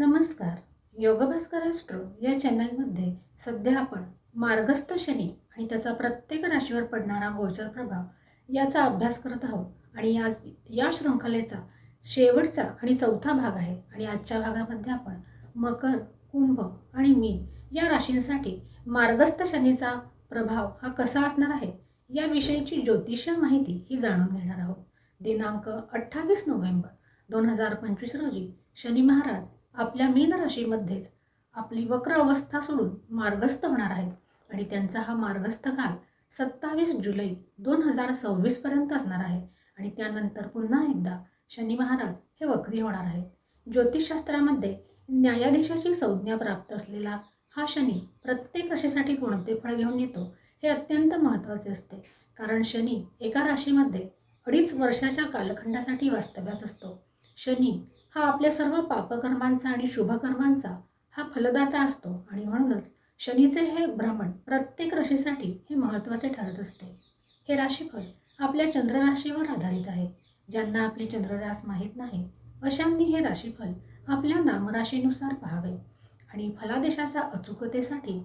नमस्कार. योगभास्कर ॲस्ट्रो या चॅनलमध्ये सध्या आपण मार्गस्थ शनी आणि त्याचा प्रत्येक राशीवर पडणारा गोचर प्रभाव याचा अभ्यास करत आहोत. आणि आज या शृंखलेचा शेवटचा आणि चौथा भाग आहे. आणि आजच्या भागामध्ये आपण मकर कुंभ आणि मीन या राशींसाठी मार्गस्थ शनीचा प्रभाव हा कसा असणार आहे याविषयीची ज्योतिषीय माहिती ही जाणून घेणार आहोत. दिनांक अठ्ठावीस नोव्हेंबर दोन हजार पंचवीस रोजी शनी महाराज आपल्या मीन राशीमध्येच आपली वक्र अवस्था सोडून मार्गस्थ होणार आहेत. आणि त्यांचा हा मार्गस्थ काल सत्तावीस जुलै दोन हजार सव्वीसपर्यंत असणार आहे. आणि त्यानंतर पुन्हा एकदा शनी महाराज हे वक्री होणार आहेत. ज्योतिषशास्त्रामध्ये न्यायाधीशाची संज्ञा प्राप्त असलेला हा शनी प्रत्येक राशीसाठी कोणते फळ घेऊन येतो हे अत्यंत महत्त्वाचे असते. कारण शनी एका राशीमध्ये अडीच वर्षाच्या कालखंडासाठी वास्तव्यात असतो. शनी हा आपल्या सर्व पापकर्मांचा आणि शुभकर्मांचा हा फलदाता असतो आणि म्हणूनच शनीचे हे भ्रमण प्रत्येक राशीसाठी हे महत्त्वाचे ठरत असते. हे राशीफल आपल्या चंद्रराशीवर आधारित आहे. ज्यांना आपली चंद्ररास माहीत नाही अशांनी हे राशीफल आपल्या नामराशीनुसार पाहावे आणि फलादेशाच्या अचूकतेसाठी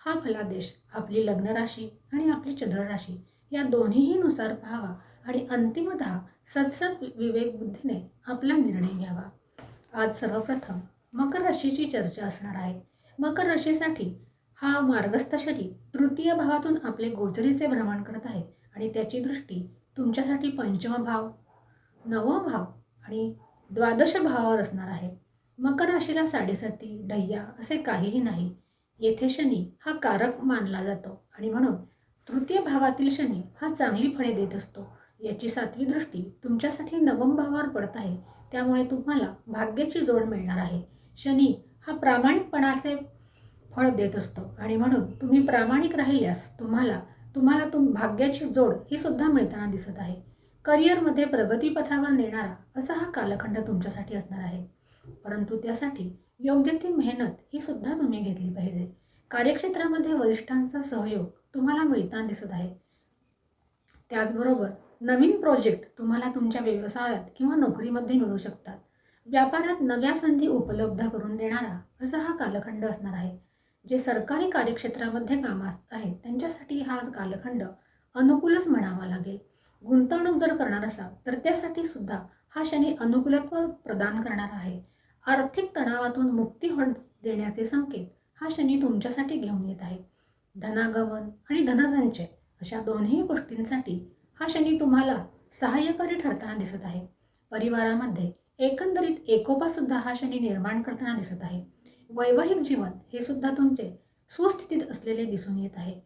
हा फलादेश आपली लग्नराशी आणि आपली चंद्रराशी या दोन्हीही नुसार पाहावा आणि अंतिमतः सत्सत विवेक बुद्धीने आपला निर्णय घ्यावा. आज सर्वप्रथम मकर राशीची चर्चा असणार आहे. मकर राशीसाठी हा मार्गस्थशनी तृतीय भावातून आपले गोचरीचे भ्रमण करत आहे आणि त्याची दृष्टी तुमच्यासाठी पंचम भाव नवम भाव आणि द्वादश भावावर असणार आहे. मकर राशीला साडेसाती ढय्या असे काहीही नाही. येथे शनी हा कारक मानला जातो आणि म्हणून तृतीय भावातील शनी हा चांगली फळे देत असतो. याची सातवी दृष्टी तुमच्यासाठी नवम भावावर पडत आहे. त्यामुळे तुम्हाला भाग्याची जोड मिळणार आहे. शनी हा प्रामाणिकपणाचे फळ देत असतो आणि म्हणून तुम्ही प्रामाणिक राहिल्यास तुम्हाला तुम्हाला तुम भाग्याची जोड ही सुद्धा मिळताना दिसत आहे. करिअरमध्ये प्रगतीपथावर नेणारा असा हा कालखंड तुमच्यासाठी असणार आहे. परंतु त्यासाठी योग्य ती मेहनत ही सुद्धा तुम्ही घेतली पाहिजे. कार्यक्षेत्रामध्ये वरिष्ठांचा सहयोग तुम्हाला मिळताना दिसत आहे. त्याचबरोबर नवीन प्रोजेक्ट तुम्हाला तुमच्या व्यवसायात किंवा नोकरीमध्ये मिळू शकतात. व्यापारात नव्या संधी उपलब्ध करून देणारा असा हा कालखंड असणार आहे. जे सरकारी कार्यक्षेत्रामध्ये कामात आहेत त्यांच्यासाठी हा कालखंड अनुकूलच म्हणावा लागेल. गुंतवणूक जर करणार असाल तर त्यासाठी सुद्धा हा शनी अनुकूलत्व प्रदान करणार आहे. आर्थिक तणावातून मुक्ती होत देण्याचे संकेत हा शनी तुमच्यासाठी घेऊन येत आहे. धनागमन आणि धनसंचय अशा दोन्ही गोष्टींसाठी हा शनी तुम्हाला सहाय्यकारी ठरताना दिसत आहे. परिवारामध्ये एकंदरीत एकोपासुद्धा हा शनी निर्माण करताना दिसत आहे. वैवाहिक जीवन हे सुद्धा तुमचे सुस्थितीत असलेले दिसून येत आहे.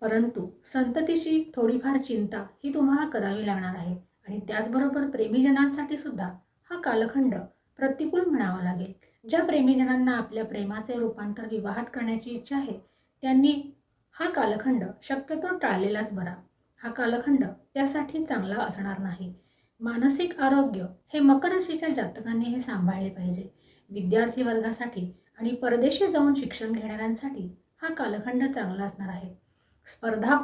परंतु संततीची थोडीफार चिंता ही तुम्हाला करावी लागणार आहे आणि त्याचबरोबर प्रेमीजनांसाठी सुद्धा हा कालखंड प्रतिकूल म्हणावा लागेल. ज्या प्रेमीजनांना आपल्या प्रेमाचे रूपांतर विवाहात करण्याची इच्छा आहे त्यांनी हा कालखंड शक्यतो टाळलेलाच बरा. हा कालखंड त्यासाठी चांगला असणार नाही. मानसिक आरोग्य हे मकर राशीच्या जातकांनी हे सांभाळले पाहिजे. विद्यार्थी वर्गासाठी आणि परदेशी जाऊन शिक्षण घेणाऱ्यांसाठी हा कालखंड चांगला असणार आहे. स्पर्धा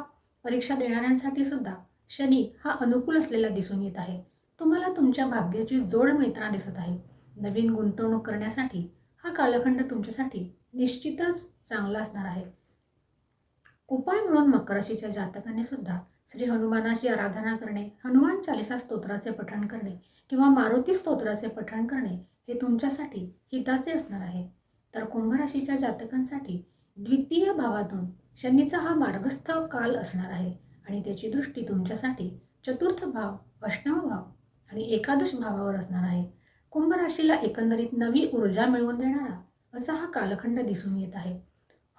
परीक्षा देणाऱ्यांसाठी सुद्धा शनी हा अनुकूल असलेला दिसून येत आहे. तुम्हाला तुमच्या भाग्याची जोड मिळताना दिसत आहे. नवीन गुंतवणूक करण्यासाठी हा कालखंड तुमच्यासाठी निश्चितच चांगला असणार आहे. उपाय म्हणून मकर राशीच्या जातकांनी सुद्धा श्री हनुमानाची आराधना करणे हनुमान चालिसा स्तोत्राचे पठण करणे किंवा मारुती स्तोत्राचे पठण करणे हे तुमच्यासाठी हिताचे असणार आहे. तर कुंभराशीच्या जातकांसाठी द्वितीय भावातून शनीचा हा मार्गस्थ काल असणार आहे आणि त्याची दृष्टी तुमच्यासाठी चतुर्थ भाव अष्टम भाव आणि एकादश भावावर असणार आहे. कुंभ राशीला एकंदरीत नवी ऊर्जा मिळवून देणारा असा हा कालखंड दिसून येत आहे.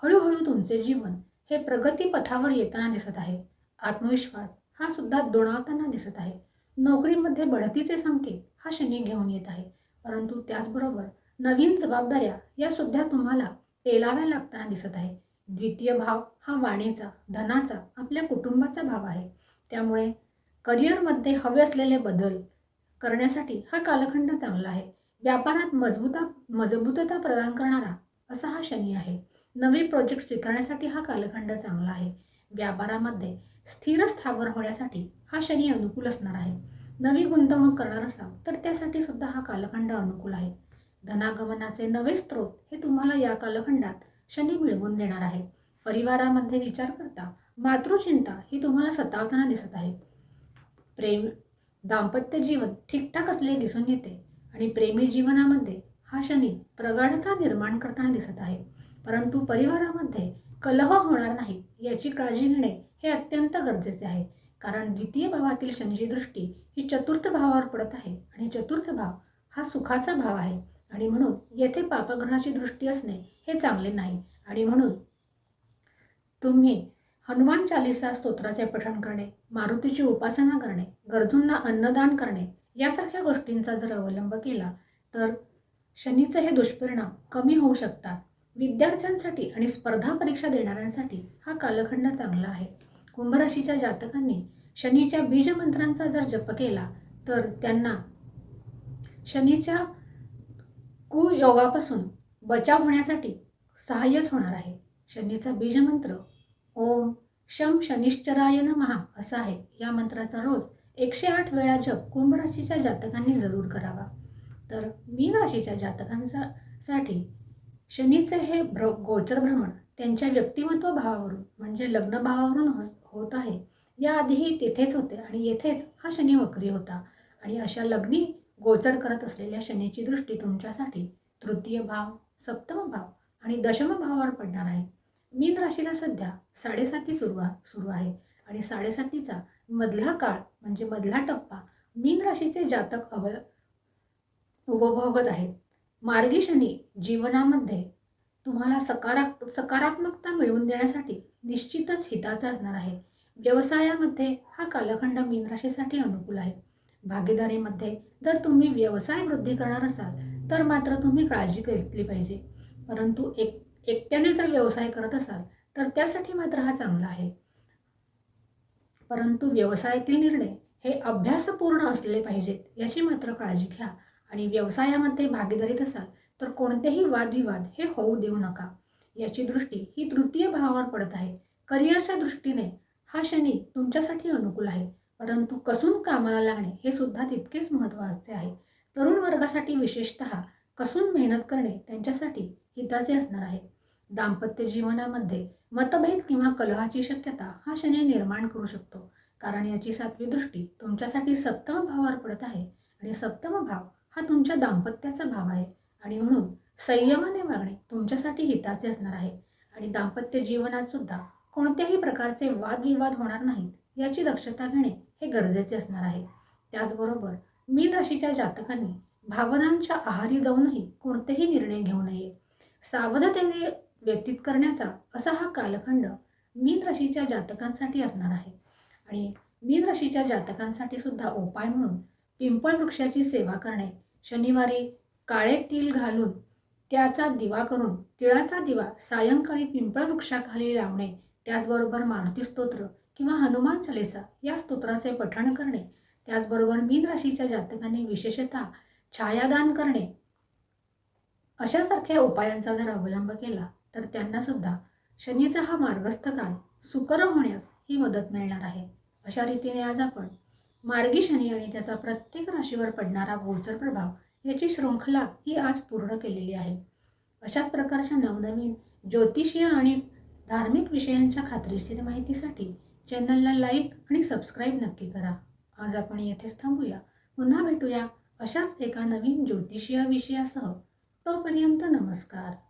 हळूहळू तुमचे जीवन हे प्रगतीपथावर येताना दिसत आहे. आत्मविश्वास हा सुद्धा दोणावताना दिसत आहे. नोकरीमध्ये बढतीचे संकेत हा शनी घेऊन येत आहे. परंतु त्याचबरोबर नवीन जबाबदाऱ्या या सुद्धा तुम्हाला पेलाव्या लागताना दिसत आहे. द्वितीय भाव हा वाणीचा धनाचा आपल्या कुटुंबाचा भाव आहे. त्यामुळे करिअरमध्ये हवे असलेले बदल करण्यासाठी हा कालखंड चांगला आहे. व्यापारात मजबूता मजबूतता प्रदान करणारा असा हा शनी आहे. नवे प्रोजेक्ट स्वीकारण्यासाठी हा कालखंड चांगला आहे. व्यापारामध्ये स्थिर स्थावर होण्यासाठी हा शनी अनुकूल असणार आहे. नवी गुंतवणूक करणार असाल तर त्यासाठी सुद्धा हा कालखंड अनुकूल आहे. धनागमनाचे नवे स्रोत हे तुम्हाला या कालखंडात शनी मिळवून देणार आहे. परिवारामध्ये विचार करता मातृचिंता ही तुम्हाला सतावताना दिसत आहे. प्रेम दाम्पत्य जीवन ठीकठाक असलेले दिसून येते आणि प्रेमी जीवनामध्ये हा शनी प्रगाढता निर्माण करताना दिसत आहे. परंतु परिवारामध्ये कलह होणार नाही याची काळजी घेणे हे अत्यंत गरजेचे आहे. कारण द्वितीय भावातील शनीची दृष्टी ही चतुर्थ भावावर पडत आहे आणि चतुर्थ भाव हा सुखाचा भाव आहे. आणि म्हणून येथे पापग्रहाची दृष्टी असणे हे चांगले नाही. आणि म्हणून तुम्ही हनुमान चालिसा स्तोत्राचे पठण करणे मारुतीची उपासना करणे गरजूंना अन्नदान करणे यासारख्या गोष्टींचा जर अवलंब केला तर शनीचे हे दुष्परिणाम कमी होऊ शकतात. विद्यार्थ्यांसाठी आणि स्पर्धा परीक्षा देणाऱ्यांसाठी हा कालखंड चांगला आहे. कुंभराशीच्या जातकांनी शनीच्या बीजमंत्रांचा जर जप केला तर त्यांना शनीच्या कुयोगापासून बचाव होण्यासाठी सहाय्यच होणार आहे. शनीचा बीजमंत्र ओम शम शनिश्चराय महा असा आहे. या मंत्राचा रोज एकशे आठ वेळा जप कुंभ राशीच्या जातकांनी जरूर करावा. तर मीन राशीच्या जातकांचा साठी शनीचे हे भ्र गोचर भ्रमण त्यांच्या व्यक्तिमत्व भावावरून म्हणजे लग्न भावावरून होत आहे. याआधीही तेथेच होते आणि येथेच हा शनी वक्री होता. आणि अशा लग्नी गोचर करत असलेल्या शनीची दृष्टी तुमच्यासाठी तृतीय भाव सप्तम भाव आणि दशम भावावर पडणार आहे. मीन राशीला सध्या साडेसाती सुरू सुरू आहे. आणि साडेसातीचा मधला काळ म्हणजे मधला टप्पा मीन राशीचे जातक अव उपभोगत आहेत. मार्गीशनी जीवनामध्ये तुम्हाला सकारात् सकारात्मकता मिळवून देण्यासाठी निश्चितच हिताचा असणार आहे. व्यवसायामध्ये हा कालखंड मीन राशीसाठी अनुकूल आहे. भागीदारीमध्ये जर तुम्ही व्यवसाय वृद्धी करणार असाल तर मात्र तुम्ही काळजी घेतली पाहिजे. परंतु एक एकट्याने जर व्यवसाय करत असाल तर त्यासाठी मात्र हा चांगला आहे. परंतु व्यवसायातील निर्णय हे अभ्यासपूर्ण असले पाहिजेत याची मात्र काळजी घ्या. आणि व्यवसायामध्ये भागीदारीत असाल तर कोणतेही वादविवाद हे होऊ देऊ नका. याची दृष्टी ही तृतीय भावावर पडत आहे. करिअरच्या दृष्टीने हा शनी तुमच्यासाठी अनुकूल आहे. परंतु कसून कामाला लागणे हे सुद्धा तितकेच महत्त्वाचे आहे. तरुण वर्गासाठी विशेषत कसून मेहनत करणे त्यांच्यासाठी हिताचे असणार आहे. दाम्पत्य जीवनामध्ये मतभेद किंवा कलहाची शक्यता हा शनी निर्माण करू शकतो. कारण याची सातवी दृष्टी तुमच्यासाठी सप्तम भावावर पडत आहे. आणि सप्तम भाव हा तुमच्या दाम्पत्याचा भाव आहे. आणि म्हणून संयमाने वागणे तुमच्यासाठी हिताचे असणार आहे. आणि दाम्पत्य जीवनात सुद्धा कोणत्याही प्रकारचे वादविवाद होणार नाहीत याची दक्षता घेणे हे गरजेचे असणार आहे. त्याचबरोबर मीन राशीच्या जातकांनी भावनांच्या आहारी जाऊनही कोणतेही निर्णय घेऊ नये. सावधतेने व्यतीत करण्याचा असा हा कालखंड मीन राशीच्या जातकांसाठी असणार आहे. आणि मीन राशीच्या जातकांसाठी सुद्धा उपाय म्हणून पिंपळ वृक्षाची सेवा करणे शनिवारी काळे तिल घालून त्याचा दिवा करून तिळाचा दिवा सायंकाळी पिंपळ वृक्षाखाली लावणे त्याचबरोबर मारुती स्तोत्र किंवा हनुमान चालिसा या स्तोत्राचे पठण करणे त्याचबरोबर मीन राशीच्या जातकांनी विशेषतः छायादान करणे. अशासारख्या उपायांचा जर अवलंब केला तर त्यांना सुद्धा शनीचा हा मार्गस्थ काल सुकर होण्यास ही मदत मिळणार आहे. अशा रीतीने आज आपण मार्गी शनी आणि त्याचा प्रत्येक राशीवर पडणारा गोचर प्रभाव याची शृंखला ही आज पूर्ण केलेली आहे. अशाच प्रकारच्या नवनवीन ज्योतिषीय आणि धार्मिक विषयांच्या खात्रीशीर माहितीसाठी चॅनलला लाईक आणि सबस्क्राईब नक्की करा. आज आपण येथेच थांबूया. पुन्हा भेटूया अशाच एका नवीन ज्योतिषीय विषयासह. तोपर्यंत नमस्कार.